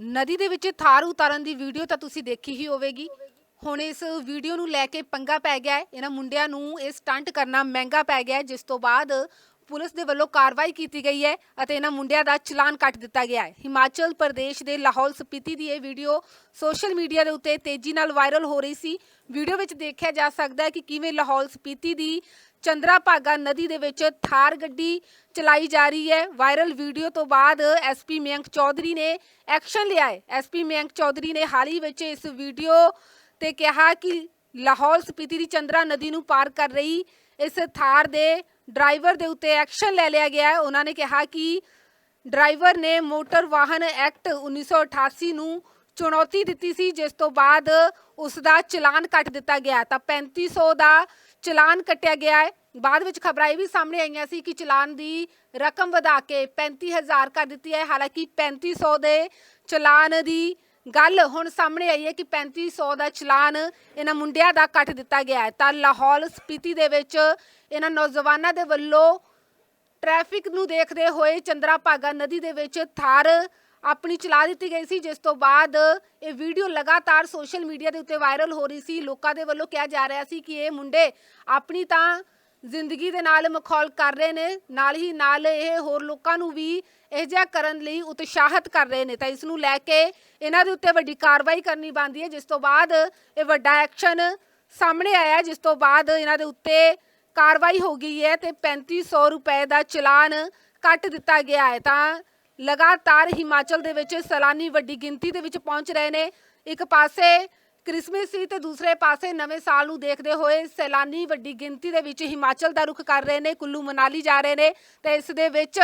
ਨਦੀ ਦੇ ਵਿੱਚ ਥਾਰ ਉਤਾਰਨ ਦੀ ਵੀਡੀਓ ਤਾਂ ਤੁਸੀਂ ਦੇਖੀ ਹੀ ਹੋਵੇਗੀ। ਹੁਣ ਇਸ ਵੀਡੀਓ ਨੂੰ ਲੈ ਕੇ ਪੰਗਾ ਪੈ ਗਿਆ ਹੈ। ਇਹਨਾਂ ਮੁੰਡਿਆਂ ਨੂੰ ਇਹ ਸਟੰਟ ਕਰਨਾ ਮਹਿੰਗਾ ਪੈ ਗਿਆ ਹੈ, ਜਿਸ ਤੋਂ ਬਾਅਦ ਪੁਲਿਸ ਦੇ ਵੱਲੋਂ ਕਾਰਵਾਈ ਕੀਤੀ ਗਈ ਹੈ ਅਤੇ ਇਹਨਾਂ ਮੁੰਡਿਆਂ ਦਾ ਚਲਾਨ ਕੱਟ ਦਿੱਤਾ ਗਿਆ ਹੈ। ਹਿਮਾਚਲ ਪ੍ਰਦੇਸ਼ ਦੇ ਲਾਹੌਲ ਸਪੀਤੀ ਦੀ ਇਹ ਵੀਡੀਓ ਸੋਸ਼ਲ ਮੀਡੀਆ ਦੇ ਉੱਤੇ ਤੇਜ਼ੀ ਨਾਲ ਵਾਇਰਲ ਹੋ ਰਹੀ ਸੀ। ਵੀਡੀਓ ਵਿੱਚ ਦੇਖਿਆ ਜਾ ਸਕਦਾ ਹੈ ਕਿ ਕਿਵੇਂ ਲਾਹੌਲ ਸਪੀਤੀ ਦੀ ਚੰਦਰਾ ਭਾਗਾ ਨਦੀ ਦੇ ਵਿੱਚ ਥਾਰ ਗੱਡੀ ਚਲਾਈ ਜਾ ਰਹੀ ਹੈ। ਵਾਇਰਲ ਵੀਡੀਓ ਤੋਂ ਬਾਅਦ ਐਸਪੀ ਮਯੰਕ ਚੌਧਰੀ ਨੇ ਐਕਸ਼ਨ ਲਿਆ ਹੈ। ਐਸਪੀ ਮਯੰਕ ਚੌਧਰੀ ਨੇ ਹਾਲ ਹੀ ਵਿੱਚ ਇਸ ਵੀਡੀਓ ਤੇ ਕਿਹਾ ਕਿ ਲਾਹੌਲ ਸਪੀਤੀ ਦੀ ਚੰਦਰਾ ਨਦੀ ਨੂੰ ਪਾਰ ਕਰ ਰਹੀ ਇਸ ਥਾਰ ਦੇ ਡਰਾਈਵਰ ਦੇ ਉੱਤੇ ਐਕਸ਼ਨ ਲੈ ਲਿਆ ਗਿਆ ਹੈ। ਉਹਨਾਂ ਨੇ ਕਿਹਾ ਕਿ ਡਰਾਈਵਰ ਨੇ ਮੋਟਰ ਵਾਹਨ ਐਕਟ 1988 ਨੂੰ ਚੁਣੌਤੀ ਦਿੱਤੀ ਸੀ, ਜਿਸ ਤੋਂ ਬਾਅਦ ਉਸ ਦਾ ਚਲਾਨ ਕੱਟ ਦਿੱਤਾ ਗਿਆ ਤਾਂ 3500 ਦਾ ਚਲਾਨ ਕੱਟਿਆ ਗਿਆ ਹੈ। ਬਾਅਦ ਵਿੱਚ ਖਬਰਾਂ ਇਹ ਵੀ ਸਾਹਮਣੇ ਆਈਆਂ ਸੀ ਕਿ ਚਲਾਨ ਦੀ ਰਕਮ ਵਧਾ ਕੇ 35000 ਕਰ ਦਿੱਤੀ ਹੈ। ਹਾਲਾਂਕਿ 3500 ਦੇ ਚਲਾਨ ਦੀ ਗੱਲ ਹੁਣ ਸਾਹਮਣੇ ਆਈ ਹੈ ਕਿ 3500 ਦਾ ਚਲਾਨ ਇਹਨਾਂ ਮੁੰਡਿਆਂ ਦਾ ਕੱਟ ਦਿੱਤਾ ਗਿਆ ਹੈ। ਤਾਂ ਲਾਹੌਲ ਸਪੀਤੀ ਦੇ ਵਿੱਚ ਇਹਨਾਂ ਨੌਜਵਾਨਾਂ ਦੇ ਵੱਲੋਂ ਟ੍ਰੈਫਿਕ ਨੂੰ ਦੇਖਦੇ ਹੋਏ ਚੰਦਰਾ ਭਾਗਾ ਨਦੀ ਦੇ ਵਿੱਚ ਥਾਰ ਆਪਣੀ ਚਲਾ ਦਿੱਤੀ ਗਈ ਸੀ, ਜਿਸ ਤੋਂ ਬਾਅਦ ਇਹ ਵੀਡੀਓ ਲਗਾਤਾਰ ਸੋਸ਼ਲ ਮੀਡੀਆ ਦੇ ਉੱਤੇ ਵਾਇਰਲ ਹੋ ਰਹੀ ਸੀ। ਲੋਕਾਂ ਦੇ ਵੱਲੋਂ ਕਿਹਾ ਜਾ ਰਿਹਾ ਸੀ ਕਿ ਇਹ ਮੁੰਡੇ ਆਪਣੀ ਤਾਂ ਜ਼ਿੰਦਗੀ ਦੇ ਨਾਲ ਮਖੌਲ ਕਰ ਰਹੇ ਨੇ, ਨਾਲ ਹੀ ਨਾਲ ਇਹ ਹੋਰ ਲੋਕਾਂ ਨੂੰ ਵੀ ਇਹ ਜਿਹਾ ਕਰਨ ਲਈ ਉਤਸ਼ਾਹਿਤ ਕਰ ਰਹੇ ਨੇ। ਤਾਂ ਇਸ ਨੂੰ ਲੈ ਕੇ ਇਹਨਾਂ ਦੇ ਉੱਤੇ ਵੱਡੀ ਕਾਰਵਾਈ ਕਰਨੀ ਬਣਦੀ ਹੈ, ਜਿਸ ਤੋਂ ਬਾਅਦ ਇਹ ਵੱਡਾ ਐਕਸ਼ਨ ਸਾਹਮਣੇ ਆਇਆ, ਜਿਸ ਤੋਂ ਬਾਅਦ ਇਹਨਾਂ ਦੇ ਉੱਤੇ ਕਾਰਵਾਈ ਹੋ ਗਈ ਹੈ ਤੇ 3500 ਰੁਪਏ ਦਾ ਚਲਾਨ ਕੱਟ ਦਿੱਤਾ ਗਿਆ ਹੈ। ਤਾਂ ਲਗਾਤਾਰ ਹਿਮਾਚਲ ਦੇ ਵਿੱਚ ਸੈਲਾਨੀ ਵੱਡੀ ਗਿਣਤੀ ਦੇ ਵਿੱਚ ਪਹੁੰਚ ਰਹੇ ਨੇ। ਇੱਕ ਪਾਸੇ ਕ੍ਰਿਸਮਸ ਸੀ ਤੇ ਦੂਸਰੇ ਪਾਸੇ ਨਵੇਂ ਸਾਲ ਨੂੰ ਦੇਖਦੇ ਹੋਏ ਸੈਲਾਨੀ ਵੱਡੀ ਗਿਣਤੀ ਦੇ ਵਿੱਚ ਹਿਮਾਚਲ ਦਾ ਰੁਖ ਕਰ ਰਹੇ ਨੇ, ਕੁੱਲੂ ਮਨਾਲੀ ਜਾ ਰਹੇ ਨੇ ਤੇ ਇਸ ਦੇ ਵਿੱਚ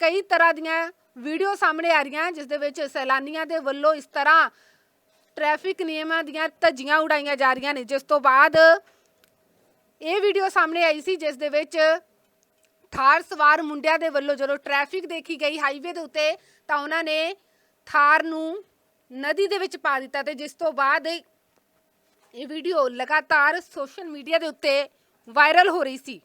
ਕਈ ਤਰ੍ਹਾਂ ਦੀਆਂ ਵੀਡੀਓ ਸਾਹਮਣੇ ਆ ਰਹੀਆਂ, ਜਿਸ ਦੇ ਵਿੱਚ ਸੈਲਾਨੀਆਂ ਦੇ ਵੱਲੋਂ ਇਸ ਤਰ੍ਹਾਂ ਟ੍ਰੈਫਿਕ ਨਿਯਮਾਂ ਦੀਆਂ ਧੱਜੀਆਂ ਉਡਾਈਆਂ ਜਾ ਰਹੀਆਂ ਨੇ। ਜਿਸ ਤੋਂ ਬਾਅਦ ਇਹ ਵੀਡੀਓ ਸਾਹਮਣੇ ਆਈ ਸੀ, ਜਿਸ ਦੇ ਵਿੱਚ ਥਾਰ ਸਵਾਰ ਮੁੰਡਿਆਂ ਦੇ ਵੱਲੋਂ ਜਦੋਂ ਟ੍ਰੈਫਿਕ ਦੇਖੀ ਗਈ ਹਾਈਵੇ ਦੇ ਉੱਤੇ, ਤਾਂ ਉਹਨਾਂ ਨੇ ਥਾਰ ਨੂੰ ਨਦੀ ਦੇ ਵਿੱਚ ਪਾ ਦਿੱਤਾ ਤੇ ਜਿਸ ਤੋਂ ਬਾਅਦ ਇਹ ਵੀਡੀਓ ਲਗਾਤਾਰ ਸੋਸ਼ਲ ਮੀਡੀਆ ਦੇ ਉੱਤੇ ਵਾਇਰਲ ਹੋ ਰਹੀ ਸੀ।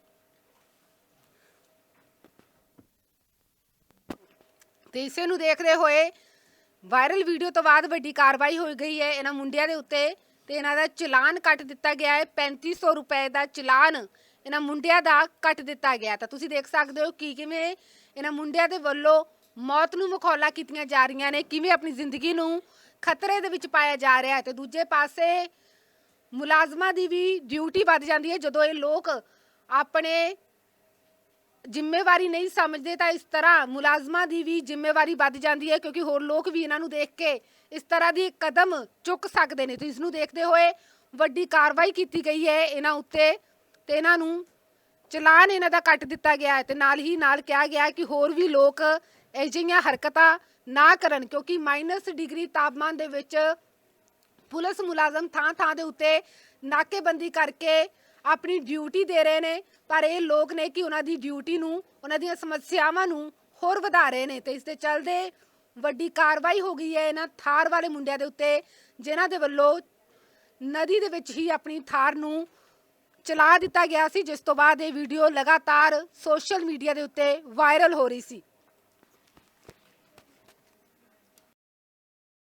ਤੇ ਇਸੇ ਨੂੰ ਦੇਖਦੇ ਹੋਏ ਵਾਇਰਲ ਵੀਡੀਓ ਤੋਂ ਬਾਅਦ ਵੱਡੀ ਕਾਰਵਾਈ ਹੋ ਗਈ ਹੈ ਇਹਨਾਂ ਮੁੰਡਿਆਂ ਦੇ ਉੱਤੇ ਤੇ ਇਹਨਾਂ ਦਾ ਚਲਾਨ ਕੱਟ ਦਿੱਤਾ ਗਿਆ ਹੈ 3500 ਰੁਪਏ ਦਾ ਚਲਾਨ ਇਹਨਾਂ ਮੁੰਡਿਆਂ ਦਾ ਕੱਟ ਦਿੱਤਾ ਗਿਆ ਤਾਂ ਤੁਸੀਂ ਦੇਖ ਸਕਦੇ ਹੋ ਕਿ ਕਿਵੇਂ ਇਹਨਾਂ ਮੁੰਡਿਆਂ ਦੇ ਵੱਲੋਂ ਮੌਤ ਨੂੰ ਮਖੌਲਾ ਕੀਤੀਆਂ ਜਾ ਰਹੀਆਂ ਨੇ। ਕਿਵੇਂ ਆਪਣੀ ਜ਼ਿੰਦਗੀ ਨੂੰ ਖਤਰੇ ਦੇ ਵਿੱਚ ਪਾਇਆ ਜਾ ਰਿਹਾ ਹੈ? ਤੇ ਦੂਜੇ ਪਾਸੇ ਮੁਲਾਜ਼ਮਾਂ ਦੀ ਵੀ ਡਿਊਟੀ ਵੱਧ ਜਾਂਦੀ ਹੈ। ਜਦੋਂ ਇਹ ਲੋਕ ਆਪਣੇ ਜ਼ਿੰਮੇਵਾਰੀ ਨਹੀਂ ਸਮਝਦੇ, ਤਾਂ ਇਸ ਤਰ੍ਹਾਂ ਮੁਲਾਜ਼ਮਾਂ ਦੀ ਵੀ ਜ਼ਿੰਮੇਵਾਰੀ ਵੱਧ ਜਾਂਦੀ ਹੈ, ਕਿਉਂਕਿ ਹੋਰ ਲੋਕ ਵੀ ਇਹਨਾਂ ਨੂੰ ਦੇਖ ਕੇ ਇਸ ਤਰ੍ਹਾਂ ਦੀ ਕਦਮ ਚੁੱਕ ਸਕਦੇ ਨੇ। ਤੇ ਇਸ ਨੂੰ ਦੇਖਦੇ ਹੋਏ ਵੱਡੀ ਕਾਰਵਾਈ ਕੀਤੀ ਗਈ ਹੈ ਇਹਨਾਂ ਉੱਤੇ, ਤੇ ਇਹਨਾਂ ਨੂੰ ਚਲਾਨ ਇਹਨਾਂ ਦਾ ਕੱਟ ਦਿੱਤਾ ਗਿਆ ਹੈ। ਤੇ ਨਾਲ ਹੀ ਨਾਲ ਕਿਹਾ ਗਿਆ ਕਿ ਹੋਰ ਵੀ ਲੋਕ ਅਜਿਹੀਆਂ ਹਰਕਤਾਂ ਨਾ ਕਰਨ, ਕਿਉਂਕਿ ਮਾਈਨਸ ਡਿਗਰੀ ਤਾਪਮਾਨ ਦੇ ਵਿੱਚ ਪੁਲਿਸ ਮੁਲਾਜ਼ਮ ਥਾਂ ਥਾਂ ਦੇ ਉੱਤੇ ਨਾਕੇਬੰਦੀ ਕਰਕੇ ਆਪਣੀ ਡਿਊਟੀ ਦੇ ਰਹੇ ਨੇ, ਪਰ ਇਹ ਲੋਕ ਨੇ ਕਿ ਉਹਨਾਂ ਦੀ ਡਿਊਟੀ ਨੂੰ, ਉਹਨਾਂ ਦੀਆਂ ਸਮੱਸਿਆਵਾਂ ਨੂੰ ਹੋਰ ਵਧਾ ਰਹੇ ਨੇ। ਤੇ ਇਸ ਦੇ ਚੱਲਦੇ ਵੱਡੀ ਕਾਰਵਾਈ ਹੋ ਗਈ ਹੈ ਇਹਨਾਂ ਥਾਰ ਵਾਲੇ ਮੁੰਡਿਆਂ ਦੇ ਉੱਤੇ, ਜਿਨ੍ਹਾਂ ਦੇ ਵੱਲੋਂ ਨਦੀ ਦੇ ਵਿੱਚ ਹੀ ਆਪਣੀ ਥਾਰ ਨੂੰ ਚਲਾ ਦਿੱਤਾ ਗਿਆ ਸੀ, ਜਿਸ ਤੋਂ ਬਾਅਦ ਇਹ ਵੀਡੀਓ ਲਗਾਤਾਰ ਸੋਸ਼ਲ ਮੀਡੀਆ ਦੇ ਉੱਤੇ ਵਾਇਰਲ ਹੋ ਰਹੀ ਸੀ।